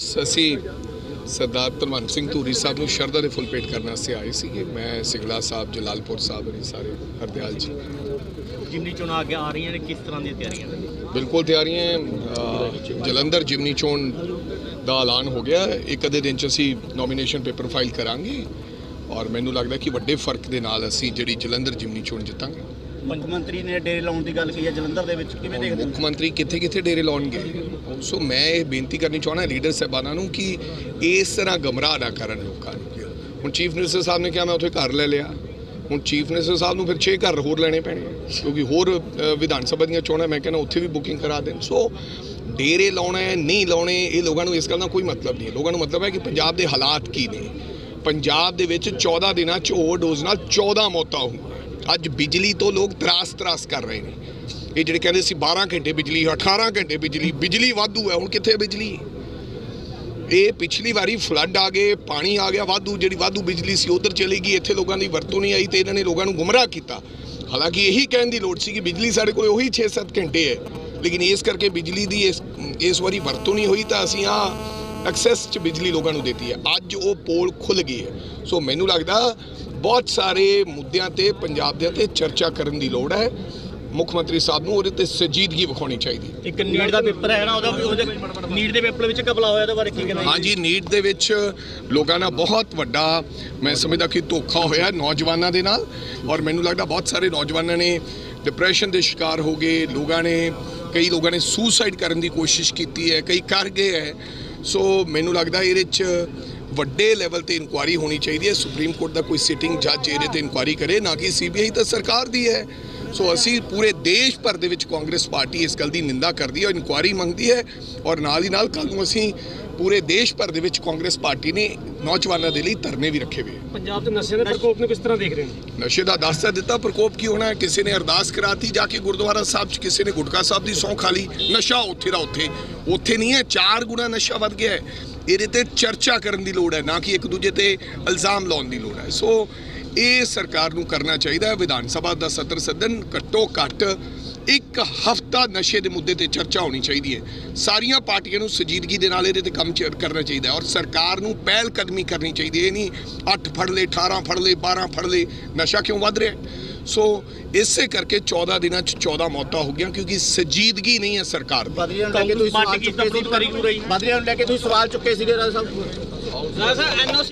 ਅਸੀਂ ਸਰਦਾਰ ਧਰਮੰਤ ਸਿੰਘ ਧੂਰੀ ਸਾਹਿਬ ਨੂੰ ਸ਼ਰਧਾ ਦੇ ਫੁੱਲ ਭੇਟ ਕਰਨ ਵਾਸਤੇ ਆਏ ਸੀਗੇ ਮੈਂ ਸਿੰਗਲਾ ਸਾਹਿਬ ਜਲਾਲਪੁਰ ਸਾਹਿਬ ਨੇ ਸਾਰੇ ਹਰਦਿਆਲ ਜੀ ਜਿਮਨੀ ਚੋਣਾਂ ਅੱਗੇ ਆ ਰਹੀਆਂ ਨੇ ਕਿਸ ਤਰ੍ਹਾਂ ਦੀਆਂ ਤਿਆਰੀਆਂ ਨੇ ਬਿਲਕੁਲ ਤਿਆਰੀਆਂ ਹੈ। ਅਹ, ਜਲੰਧਰ ਜਿਮਨੀ ਚੋਣ ਦਾ ਐਲਾਨ ਹੋ ਗਿਆ ਹੈ। ਇੱਕ ਅੱਧੇ ਦਿਨ ਚ ਅਸੀਂ ਨੋਮੀਨੇਸ਼ਨ ਪੇਪਰ ਫਾਈਲ ਕਰਾਂਗੇ ਔਰ ਮੈਨੂੰ ਲੱਗਦਾ ਕਿ ਵੱਡੇ ਫ਼ਰਕ ਦੇ ਨਾਲ ਅਸੀਂ ਜਿਹੜੀ ਜਲੰਧਰ ਜਿਮਨੀ ਚੋਣ ਜਿੱਤਾਂਗੇ ਮੁੱਖ ਮੰਤਰੀ ਨੇ ਡੇਰੇ ਲਾਉਣ ਦੀ ਗੱਲ ਕਹੀ ਹੈ ਜਲੰਧਰ ਦੇ ਵਿੱਚ, ਕਿਵੇਂ ਦੇਖਦੇ ਮੁੱਖ ਮੰਤਰੀ ਕਿੱਥੇ ਕਿੱਥੇ ਡੇਰੇ ਲਾਉਣਗੇ? ਸੋ ਮੈਂ ਇਹ ਬੇਨਤੀ ਕਰਨੀ ਚਾਹਣਾ ਲੀਡਰ ਸਾਹਿਬਾਨਾਂ ਨੂੰ ਕਿ ਇਸ ਤਰ੍ਹਾਂ ਗਮਰਾਹ ਨਾ ਕਰਨ ਲੋਕਾਂ ਨੂੰ। ਹੁਣ ਚੀਫ ਮਿਨਿਸਟਰ ਸਾਹਿਬ ਨੇ ਕਿਹਾ, ਮੈਂ ਉੱਥੇ ਘਰ ਲੈ ਲਿਆ। ਹੁਣ ਚੀਫ ਮਿਨਿਸਟਰ ਸਾਹਿਬ ਨੂੰ ਫਿਰ 6 ਘਰ ਹੋਰ ਲੈਣੇ ਪੈਣੇ ਕਿਉਂਕਿ ਹੋਰ ਵਿਧਾਨ ਸਭਾ ਦੀਆਂ ਚੋਣਾਂ, ਮੈਂ ਕਹਿੰਦਾ ਉੱਥੇ ਵੀ ਬੁਕਿੰਗ ਕਰਾ ਦੇਣ। ਸੋ ਡੇਰੇ ਲਾਉਣਾ ਹੈ, ਨਹੀਂ ਲਾਉਣੇ, ਇਹ ਲੋਕਾਂ ਨੂੰ ਇਸ ਗੱਲ ਦਾ ਕੋਈ ਮਤਲਬ ਨਹੀਂ ਹੈ। ਲੋਕਾਂ ਨੂੰ ਮਤਲਬ ਹੈ ਕਿ ਪੰਜਾਬ ਦੇ ਹਾਲਾਤ ਕੀ ਨੇ? ਪੰਜਾਬ ਦੇ ਵਿੱਚ 14 ਦਿਨਾਂ ਚ ਓਵਰਡੋਜ਼ ਨਾਲ 14 ਮੌਤਾਂ ਹੋਈਆਂ। ਅੱਜ ਬਿਜਲੀ ਤੋਂ ਲੋਕ ਤਰਾਸ ਤਰਾਸ ਕਰ ਰਹੇ ਨੇ। ਇਹ ਜਿਹੜੇ ਕਹਿੰਦੇ ਸੀ 12 ਘੰਟੇ ਬਿਜਲੀ 18 ਘੰਟੇ ਬਿਜਲੀ ਬਿਜਲੀ ਵਾਧੂ ਹੈ, ਹੁਣ ਕਿੱਥੇ ਬਿਜਲੀ? ਇਹ ਪਿਛਲੀ ਵਾਰੀ ਫਲੱਡ ਆ ਗਏ, ਪਾਣੀ ਆ ਗਿਆ, ਵਾਧੂ, ਜਿਹੜੀ ਵਾਧੂ ਬਿਜਲੀ ਸੀ, ਉਧਰ ਚਲੀ ਗਈ, ਇੱਥੇ ਲੋਕਾਂ ਦੀ ਵਰਤੋਂ ਨਹੀਂ ਆਈ ਤੇ ਇਹਨਾਂ ਨੇ ਲੋਕਾਂ ਨੂੰ ਗੁੰਮਰਾਹ ਕੀਤਾ। ਹਾਲਾਂਕਿ ਇਹੀ ਕਹਿਣ ਦੀ ਲੋੜ ਸੀ ਕਿ ਬਿਜਲੀ ਸਾਡੇ ਕੋਲ ਉਹੀ 6-7 ਘੰਟੇ ਹੈ, ਲੇਕਿਨ ਇਸ ਕਰਕੇ ਬਿਜਲੀ ਦੀ ਇਸ ਇਸ ਵਾਰੀ ਵਰਤੋਂ ਨਹੀਂ ਹੋਈ ਤਾਂ ਅਸੀਂ ਆ ਐਕਸੈਸ ਚ ਬਿਜਲੀ ਲੋਕਾਂ ਨੂੰ ਦਿੱਤੀ ਹੈ। ਅੱਜ ਉਹ ਪੋਲ ਖੁੱਲ ਗਈ ਹੈ। ਸੋ ਮੈਨੂੰ ਲੱਗਦਾ ਬਹੁਤ ਸਾਰੇ ਮੁੱਦਿਆਂ ਤੇ ਪੰਜਾਬ ਦੇ ਤੇ ਚਰਚਾ ਕਰਨ ਦੀ ਲੋੜ ਹੈ। ਮੁੱਖ ਮੰਤਰੀ ਸਾਹਿਬ ਨੂੰ ਉਹਦੇ ਤੇ ਸੰਜੀਦਗੀ ਵਿਖਾਉਣੀ ਚਾਹੀਦੀ ਹੈ। ਇੱਕ ਨੀਟ ਦਾ ਪੇਪਰ ਹੈ ਨਾ ਉਹਦਾ ਉਹਦੇ ਨੀਟ ਦੇ ਪੇਪਰ ਵਿੱਚ ਕਬਲਾ ਹੋਇਆ ਉਹਦੇ ਬਾਰੇ ਕੀ ਕਹਿਣਾ ਹਾਂਜੀ ਨੀਟ ਦੇ ਵਿੱਚ ਲੋਕਾਂ ਨਾਲ ਬਹੁਤ ਵੱਡਾ ਮੈਂ ਸਮਝਦਾ ਕਿ ਧੋਖਾ ਹੋਇਆ ਨੌਜਵਾਨਾਂ ਦੇ ਨਾਲ। ਔਰ ਮੈਨੂੰ ਲੱਗਦਾ ਬਹੁਤ ਸਾਰੇ ਨੌਜਵਾਨਾਂ ਨੇ ਡਿਪਰੈਸ਼ਨ ਦੇ ਸ਼ਿਕਾਰ ਹੋ ਗਏ। ਲੋਕਾਂ ਨੇ ਕਈ ਲੋਕਾਂ ਨੇ ਸੁਸਾਈਡ ਕਰਨ ਦੀ ਕੋਸ਼ਿਸ਼ ਕੀਤੀ ਹੈ ਕਈ ਕਰ ਗਏ ਹੈ। ਸੋ ਮੈਨੂੰ ਲੱਗਦਾ ਇਹਦੇ 'ਚ ਵੱਡੇ ਲੈਵਲ ਤੇ ਇਨਕੁਆਰੀ ਹੋਣੀ ਚਾਹੀਦੀ ਹੈ। ਸੁਪਰੀਮ ਕੋਰਟ ਦਾ ਕੋਈ ਸਿਟਿੰਗ ਜੱਜ ਇਹਦੇ ਤੇ ਇਨਕੁਆਰੀ ਕਰੇ, ਨਾ ਕਿ ਸੀਬੀਆਈ ਤਾਂ ਸਰਕਾਰ ਦੀ ਹੈ। ਸੋ ਅਸੀਂ ਪੂਰੇ ਦੇਸ਼ ਭਰ ਦੇ ਵਿੱਚ ਕਾਂਗਰਸ ਪਾਰਟੀ ਇਸ ਗੱਲ ਦੀ ਨਿੰਦਾ ਕਰਦੀ ਹੈ ਔਰ ਇਨਕੁਆਰੀ ਮੰਗਦੀ ਹੈ ਔਰ ਨਾਲ ਹੀ ਨਾਲ ਕੱਲ ਨੂੰ ਅਸੀਂ ਪੂਰੇ ਦੇਸ਼ ਭਰ ਦੇ ਵਿੱਚ ਕਾਂਗਰਸ ਪਾਰਟੀ ਨੇ ਨੌਜਵਾਨਾਂ ਦੇ ਲਈ ਧਰਨੇ ਵੀ ਰੱਖੇ ਹੋਏ ਪੰਜਾਬ ਦੇ ਨਸ਼ੇ ਦੇ ਪ੍ਰਕੋਪ ਨੂੰ ਕਿਸ ਤਰ੍ਹਾਂ ਦੇਖ ਰਹੇ ਹੋ? ਨਸ਼ੇ ਦਾ ਦੱਸਤਾ ਦਿੱਤਾ ਪ੍ਰਕੋਪ ਕੀ ਹੋਣਾ ਕਿਸੇ ਨੇ ਅਰਦਾਸ ਕਰਾਤੀ ਜਾ ਕੇ ਗੁਰਦੁਆਰਾ ਸਾਹਿਬ 'ਚ ਕਿਸੇ ਨੇ ਗੁਟਕਾ ਸਾਹਿਬ ਦੀ ਸਹੁੰ ਖਾ ਲਈ। ਨਸ਼ਾ ਉੱਥੇ ਦਾ ਉੱਥੇ। ਉੱਥੇ ਨਹੀਂ ਹੈ ਚਾਰ ਗੁਣਾ ਨਸ਼ਾ ਵੱਧ ਗਿਆ ਹੈ। ਇਹਦੇ ਤੇ ਚਰਚਾ ਕਰਨ ਦੀ ਲੋੜ ਹੈ ਨਾ ਕਿ ਇੱਕ ਦੂਜੇ ਤੇ ਇਲਜ਼ਾਮ ਲਾਉਣ ਦੀ ਲੋੜ ਹੈ। ਸੋ ਇਹ ਸਰਕਾਰ ਨੂੰ ਕਰਨਾ ਚਾਹੀਦਾ ਹੈ। ਵਿਧਾਨ ਸਭਾ ਦਾ ਸੱਤਰ ਸਦਨ ਘੱਟੋ ਘੱਟ ਇੱਕ ਹਫਤਾ ਨਸ਼ੇ ਦੇ ਮੁੱਦੇ ਤੇ ਚਰਚਾ ਹੋਣੀ ਚਾਹੀਦੀ ਹੈ। ਸਾਰੀਆਂ ਪਾਰਟੀਆਂ ਨੂੰ ਸੰਜੀਦਗੀ ਦੇ ਨਾਲ ਇਹਦੇ ਤੇ ਕੰਮ ਕਰਨਾ ਚਾਹੀਦਾ ਹੈ ਔਰ ਸਰਕਾਰ ਨੂੰ ਪਹਿਲ ਕਦਮੀ ਕਰਨੀ ਚਾਹੀਦੀ ਹੈ। ਇਹ ਨਹੀਂ 8 ਫੜ ਲਏ 18 ਫੜ ਲਏ 12 ਫੜ ਲਏ ਨਸ਼ਾ ਕਿਉਂ ਵੱਧ ਰਿਹਾ? ਸੋ ਇਸੇ ਕਰਕੇ 14 ਦਿਨਾਂ ਚ 14 ਮੌਤਾਂ ਹੋ ਗਈਆਂ ਕਿਉਂਕਿ ਸੰਜੀਦਗੀ ਨਹੀਂ ਹੈ ਸਰਕਾਰ ਦੀ। ਬਦਲੀਆਂ ਨੂੰ ਲੈ ਕੇ ਤੁਸੀਂ ਪਾਰਟੀ ਸਵਾਲ ਕੀ ਚੁੱਕੇ ਸੀ ਬਦਲੀਆਂ ਨੂੰ ਲੈ ਕੇ ਤੁਸੀਂ ਸਵਾਲ ਚੁੱਕੇ ਸੀਗੇ ਰਾਜ ਸਾਹਿਬ? Sir NOC